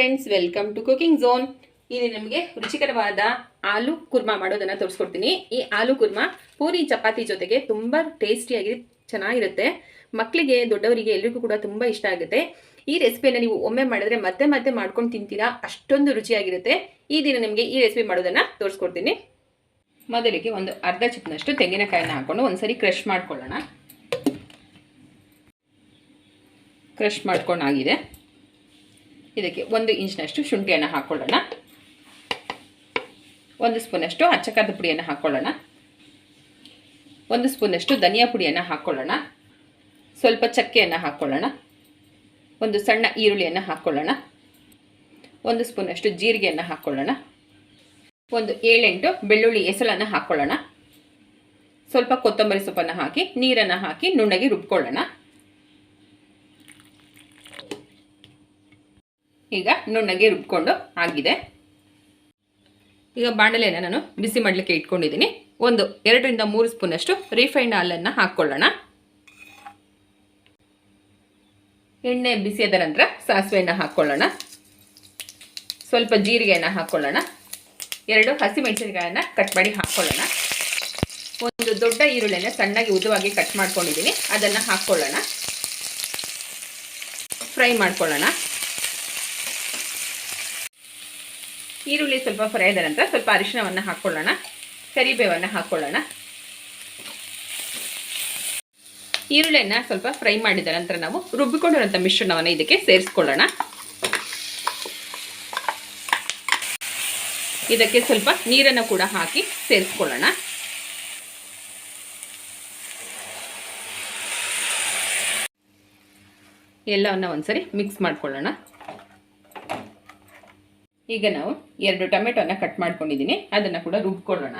Friends welcome to cooking zone ಇಲ್ಲಿ ನಿಮಗೆ ರುಚಿಕರವಾದ ಆಲೂ ಕುರ್ಮಾ ಮಾಡೋದನ್ನು ತೋರಿಸ್ಕೊಡ್ತೀನಿ. ಈ ಆಲೂ ಕುರ್ಮಾ ಪೂರಿ, ಚಪಾತಿ ಜೊತೆಗೆ ತುಂಬ ಟೇಸ್ಟಿಯಾಗಿ ಚೆನ್ನಾಗಿರುತ್ತೆ. ಮಕ್ಕಳಿಗೆ ದೊಡ್ಡವರಿಗೆ ಎಲ್ರಿಗೂ ಕೂಡ ತುಂಬ ಇಷ್ಟ ಆಗುತ್ತೆ. ಈ ರೆಸಿಪಿಯನ್ನು ನೀವು ಒಮ್ಮೆ ಮಾಡಿದ್ರೆ ಮತ್ತೆ ಮತ್ತೆ ಮಾಡ್ಕೊಂಡು ತಿಂತೀರಾ? ಅಷ್ಟೊಂದು ರುಚಿಯಾಗಿರುತ್ತೆ. ಈ ದಿನ ನಿಮಗೆ ಈ ರೆಸಿಪಿ ಮಾಡೋದನ್ನು ತೋರಿಸ್ಕೊಡ್ತೀನಿ. ಮೊದಲಿಗೆ ಒಂದು ಅರ್ಧ ಚಿಪ್ನಷ್ಟು ತೆಂಗಿನಕಾಯಿನ ಹಾಕೊಂಡು ಒಂದ್ಸರಿ ಕ್ರಷ್ ಮಾಡ್ಕೊಳ್ಳೋಣ. ಕ್ರಷ್ ಮಾಡ್ಕೊಂಡಾಗಿದೆ ಇದಕ್ಕೆ ಒಂದು ಇಂಚಿನಷ್ಟು ಶುಂಠಿಯನ್ನು ಹಾಕ್ಕೊಳ್ಳೋಣ ಒಂದು ಸ್ಪೂನಷ್ಟು ಅಚ್ಚಕಾರದ ಪುಡಿಯನ್ನು ಹಾಕ್ಕೊಳ್ಳೋಣ ಒಂದು ಸ್ಪೂನಷ್ಟು ಧನಿಯಾ ಪುಡಿಯನ್ನು ಹಾಕ್ಕೊಳ್ಳೋಣ ಸ್ವಲ್ಪ ಚಕ್ಕೆಯನ್ನು ಹಾಕ್ಕೊಳ್ಳೋಣ ಒಂದು ಸಣ್ಣ ಈರುಳ್ಳಿಯನ್ನು ಹಾಕ್ಕೊಳ್ಳೋಣ ಒಂದು ಸ್ಪೂನಷ್ಟು ಜೀರಿಗೆಯನ್ನು ಹಾಕ್ಕೊಳ್ಳೋಣ ಒಂದು ಏಳೆಂಟು ಬೆಳ್ಳುಳ್ಳಿ ಎಸಳನ್ನು ಹಾಕ್ಕೊಳ್ಳೋಣ ಸ್ವಲ್ಪ ಕೊತ್ತಂಬರಿ ಸೊಪ್ಪನ್ನು ಹಾಕಿ, ನೀರನ್ನು ಹಾಕಿ, ನುಣ್ಣಗೆ ರುಬ್ಕೊಳ್ಳೋಣ. ಈಗ ನುಣ್ಣಗೆ ರುಬ್ಕೊಂಡು ಆಗಿದೆ. ಈಗ ಬಾಣಲೆಯನ್ನು ನಾನು ಬಿಸಿ ಮಾಡಲಿಕ್ಕೆ ಇಟ್ಕೊಂಡಿದ್ದೀನಿ. ಒಂದು, ಎರಡರಿಂದ ಮೂರು ಸ್ಪೂನಷ್ಟು ರಿಫೈಂಡ್ ಹಾಲನ್ನು ಹಾಕ್ಕೊಳ್ಳೋಣ. ಎಣ್ಣೆ ಬಿಸಿಯಾದ ನಂತರ ಸಾಸಿವೆಯನ್ನು ಹಾಕ್ಕೊಳ್ಳೋಣ. ಸ್ವಲ್ಪ ಜೀರಿಗೆಯನ್ನು ಹಾಕ್ಕೊಳ್ಳೋಣ. ಎರಡು ಹಸಿಮೆಣಸಿನಕಾಯನ್ನು ಕಟ್ ಮಾಡಿ ಹಾಕ್ಕೊಳ್ಳೋಣ. ಒಂದು ದೊಡ್ಡ ಈರುಳ್ಳಿಯನ್ನು ಸಣ್ಣಗೆ ಉದ್ದವಾಗಿ ಕಟ್ ಮಾಡ್ಕೊಂಡಿದ್ದೀನಿ. ಅದನ್ನು ಹಾಕ್ಕೊಳ್ಳೋಣ. ಫ್ರೈ ಮಾಡ್ಕೊಳ್ಳೋಣ. ಈರುಳ್ಳಿ ಸ್ವಲ್ಪ ಫ್ರೈ ಆದ ನಂತರ ಸ್ವಲ್ಪ ಅರಿಶಿಣವನ್ನು ಹಾಕ್ಕೊಳ್ಳೋಣ ಕರಿಬೇವನ್ನು ಹಾಕ್ಕೊಳ್ಳೋಣ ಈರುಳ್ಳಿಯನ್ನು ಸ್ವಲ್ಪ ಫ್ರೈ ಮಾಡಿದ ನಂತರ ನಾವು ರುಬ್ಬಿಕೊಂಡಿರುವಂಥ ಮಿಶ್ರಣವನ್ನು ಇದಕ್ಕೆ ಸೇರಿಸ್ಕೊಳ್ಳೋಣ. ಇದಕ್ಕೆ ಸ್ವಲ್ಪ ನೀರನ್ನು ಕೂಡ ಹಾಕಿ ಸೇರಿಸ್ಕೊಳ್ಳೋಣ. ಎಲ್ಲವನ್ನು ಒಂದ್ಸರಿ ಮಿಕ್ಸ್ ಮಾಡ್ಕೊಳ್ಳೋಣ. ಈಗ ನಾವು ಎರಡು ಟೊಮೆಟೊನ ಕಟ್ ಮಾಡ್ಕೊಂಡಿದ್ದೀನಿ ಅದನ್ನು ಕೂಡ ರುಬ್ಕೊಳ್ಳೋಣ.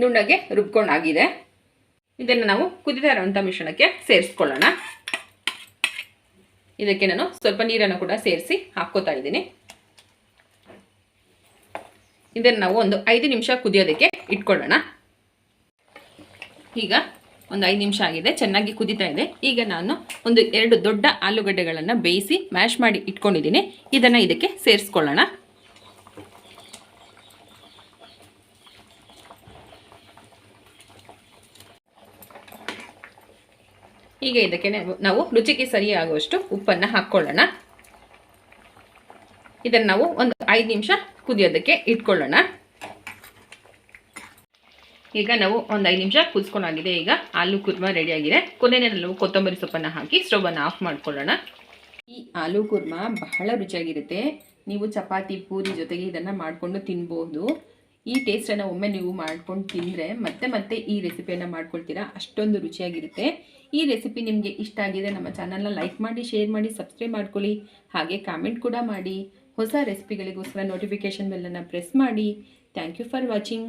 ನುಣ್ಣಗೆ ರುಬ್ಕೊಂಡಾಗಿದೆ ಇದನ್ನು ನಾವು ಕುದಿತಾ ಇರುವಂಥ ಮಿಶ್ರಣಕ್ಕೆ ಸೇರಿಸ್ಕೊಳ್ಳೋಣ. ಇದಕ್ಕೆ ನಾನು ಸ್ವಲ್ಪ ನೀರನ್ನು ಕೂಡ ಸೇರಿಸಿ ಹಾಕ್ಕೋತಾ ಇದ್ದೀನಿ. ಇದನ್ನು ನಾವು ಒಂದು ಐದು ನಿಮಿಷ ಕುದಿಯೋದಕ್ಕೆ ಇಟ್ಕೊಳ್ಳೋಣ. ಈಗ ಒಂದು ಐದು ನಿಮಿಷ ಆಗಿದೆ, ಚೆನ್ನಾಗಿ ಕುದಿತಾ ಇದೆ. ಈಗ ನಾನು ಒಂದು ಎರಡು ದೊಡ್ಡ ಆಲೂಗಡ್ಡೆಗಳನ್ನು ಬೇಯಿಸಿ ಮ್ಯಾಶ್ ಮಾಡಿ ಇಟ್ಕೊಂಡಿದ್ದೀನಿ. ಇದನ್ನು ಇದಕ್ಕೆ ಸೇರಿಸ್ಕೊಳ್ಳೋಣ. ಈಗ ಇದಕ್ಕೆ ನಾವು ರುಚಿಗೆ ಸರಿಯಾಗುವಷ್ಟು ಉಪ್ಪನ್ನು ಹಾಕ್ಕೊಳ್ಳೋಣ. ಇದನ್ನು ನಾವು ಒಂದು ಐದು ನಿಮಿಷ ಕುದಿಯೋದಕ್ಕೆ ಇಟ್ಕೊಳ್ಳೋಣ. ಈಗ ನಾವು ಒಂದು ಐದು ನಿಮಿಷ ಕುದಿಸ್ಕೊಂಡಾಗಿದೆ ಈಗ ಆಲೂ ಕುರ್ಮಾ ರೆಡಿಯಾಗಿದೆ ಕೊನೆಯಲ್ಲಿ ಕೊತ್ತಂಬರಿ ಸೊಪ್ಪನ್ನು ಹಾಕಿ ಸ್ಟೌವನ್ನು ಆಫ್ ಮಾಡ್ಕೊಳ್ಳೋಣ. ಈ ಆಲೂ ಕುರ್ಮಾ ಬಹಳ ರುಚಿಯಾಗಿರುತ್ತೆ. ನೀವು ಚಪಾತಿ, ಪೂರಿ ಜೊತೆಗೆ ಇದನ್ನು ಮಾಡಿಕೊಂಡು ತಿನ್ಬೋದು. ಈ ಟೇಸ್ಟನ್ನು ಒಮ್ಮೆ ನೀವು ಮಾಡ್ಕೊಂಡು ತಿಂದರೆ ಮತ್ತೆ ಮತ್ತೆ ಈ ರೆಸಿಪಿಯನ್ನು ಮಾಡ್ಕೊಳ್ತೀರಾ? ಅಷ್ಟೊಂದು ರುಚಿಯಾಗಿರುತ್ತೆ. ಈ ರೆಸಿಪಿ ನಿಮಗೆ ಇಷ್ಟ ಆಗಿದೆ ನಮ್ಮ ಚಾನಲ್ನ ಲೈಕ್ ಮಾಡಿ ಶೇರ್ ಮಾಡಿ ಸಬ್ಸ್ಕ್ರೈಬ್ ಮಾಡ್ಕೊಳ್ಳಿ. ಹಾಗೆ ಕಾಮೆಂಟ್ ಕೂಡ ಮಾಡಿ. ಹೊಸ ರೆಸಿಪಿಗಳಿಗೋಸ್ಕರ ನೋಟಿಫಿಕೇಷನ್ ಬೆಲ್ಲನ್ನು ಪ್ರೆಸ್ ಮಾಡಿ. Thank you for watching